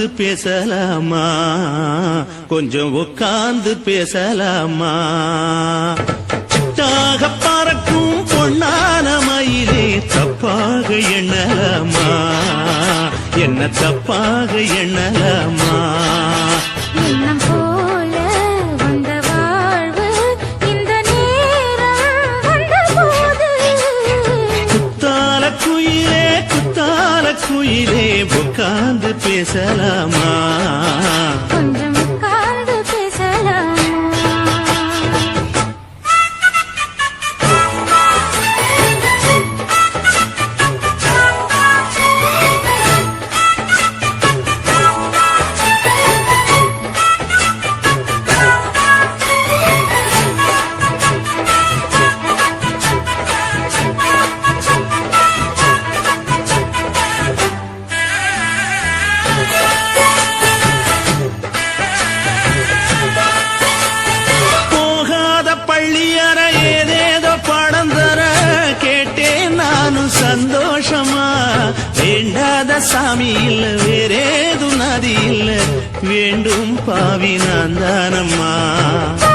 உட்கார்ந்து பேசலாமா? கொஞ்சம் உட்கார்ந்து பேசலாமா? சுத்தாக பறக்கும் பொன்னான மயிலே தப்பாக எண்ணலாமா? என்ன தப்பாக எண்ணலாமா? سلاما. நான்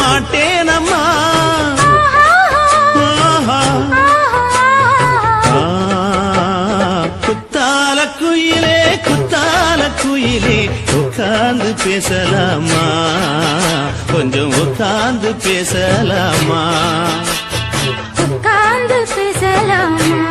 மாட்டேனம்மா. குத்தால குயிலே குத்தால குயிலே உட்கார்ந்து பேசலாமா? கொஞ்சம் உட்கார்ந்து பேசலாமா? உட்கார்ந்து பேசலாமா?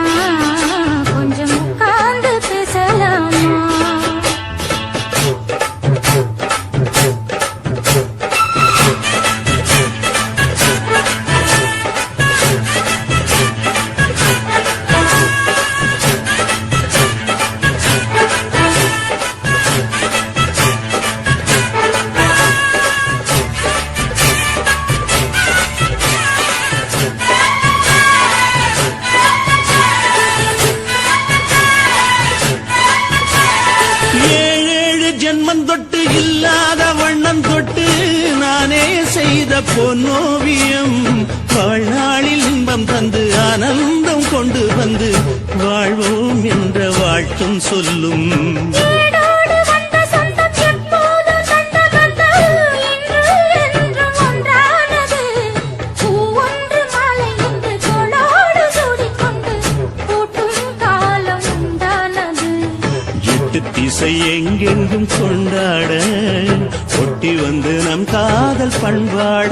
அதை எங்கெங்கும் கொண்டாட ஒட்டி வந்து நம் காதல் பண்பாட.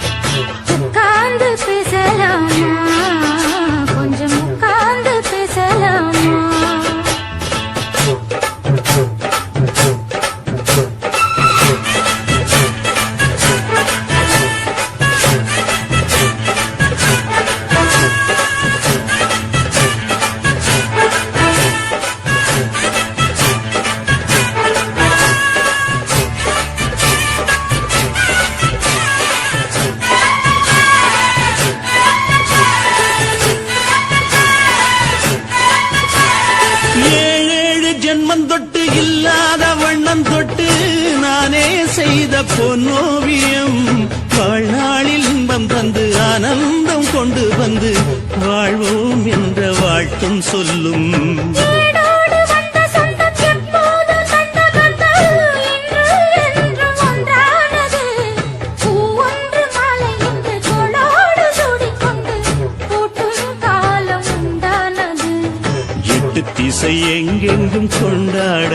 இசை எங்கெங்கும் கொண்டாட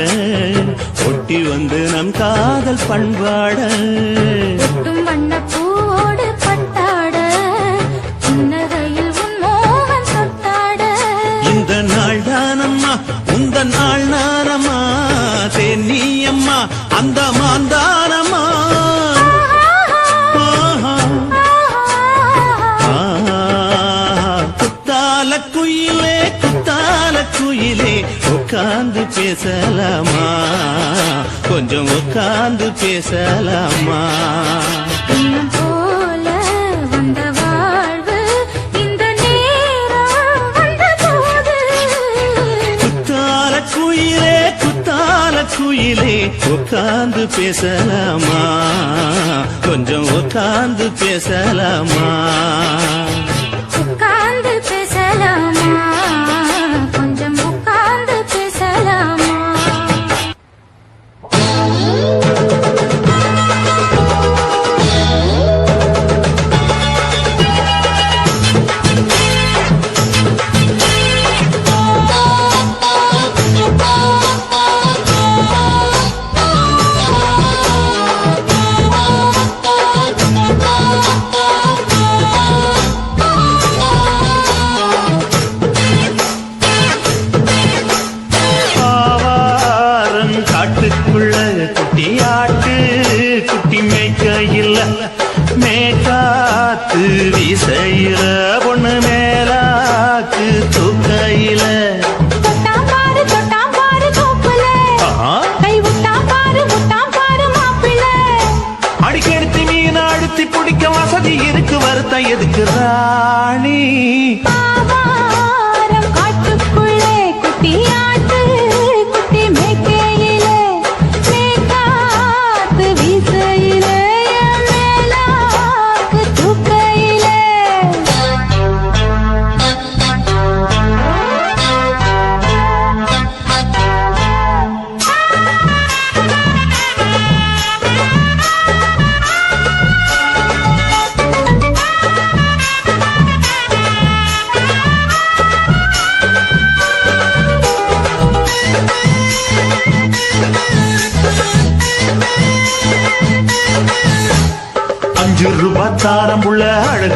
ஒட்டி வந்து நம் காதல் பண்பாட. உட்கார்ந்து பேசலாமா? கொஞ்சம் உட்கார்ந்து பேசலாமா? குயிலே உட்கார்ந்து பேசலாமா? கொஞ்சம் உட்கார்ந்து பேசலாமா? ராணி.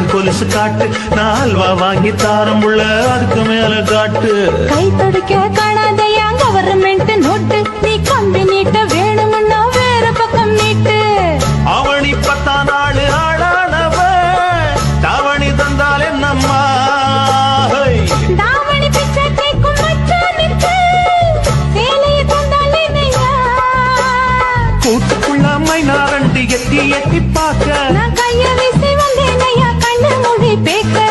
பக்கம் கொலுசு காட்டு. நால்வா வாங்கி தாரம் உள்ள அதுக்கு மேல காட்டு. கை துடிக்க காணாதையா கவர்மெண்ட் நோட்டு. நீ கம்பி நீட்ட வேணும்னா வேற பக்கம் நீட்டு. அவனி பத்தா நாடு ஆளானவ தாவணி தந்தால் என்னம்மா? கூட்டுக்குள்ள மைனா எட்டி எட்டி பார்க்க. நான் கையை வீசி வந்தேனையா? Bailando mi pica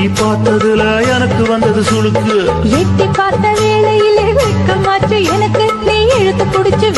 எட்டி பார்த்ததுல எனக்கு வந்தது சுழுக்கு எட்டி பார்த்த வேலையிலே வெட்கமாச்சு. எனக்கு நீ இழுத்து குடிச்சு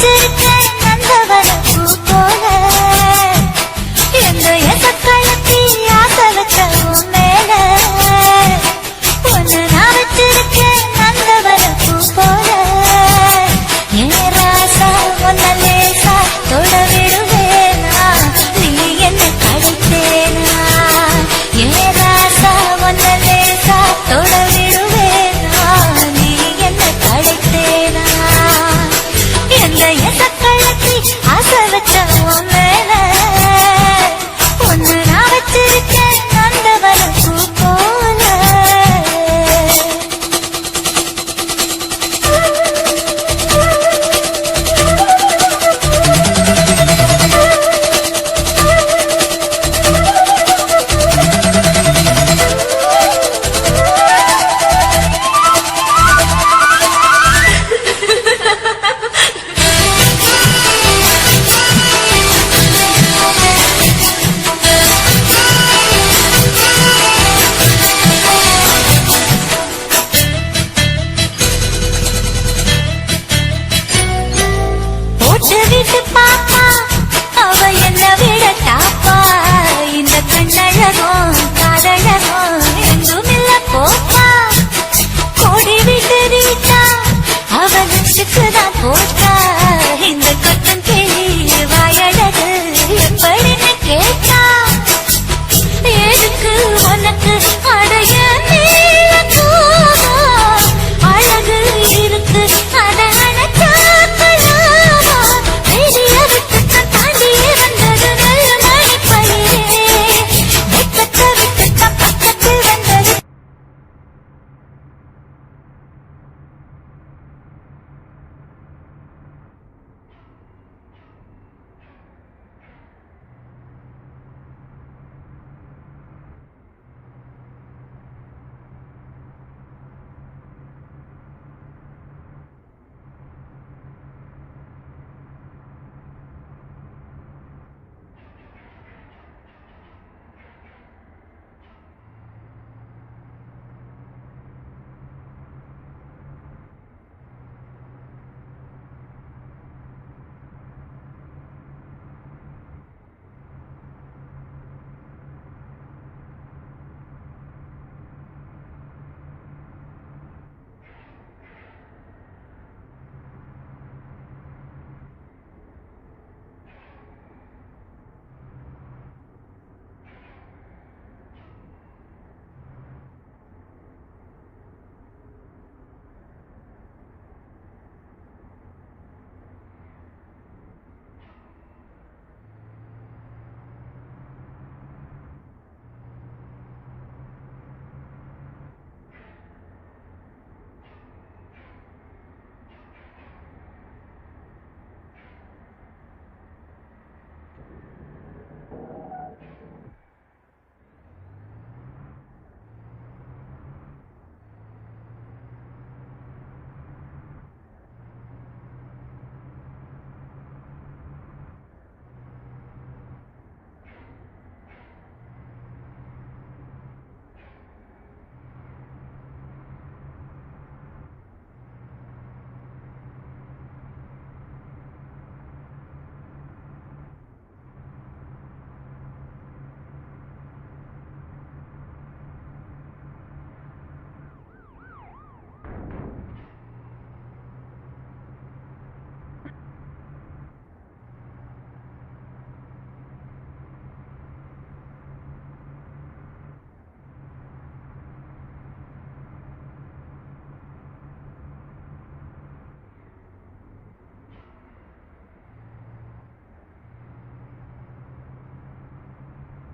take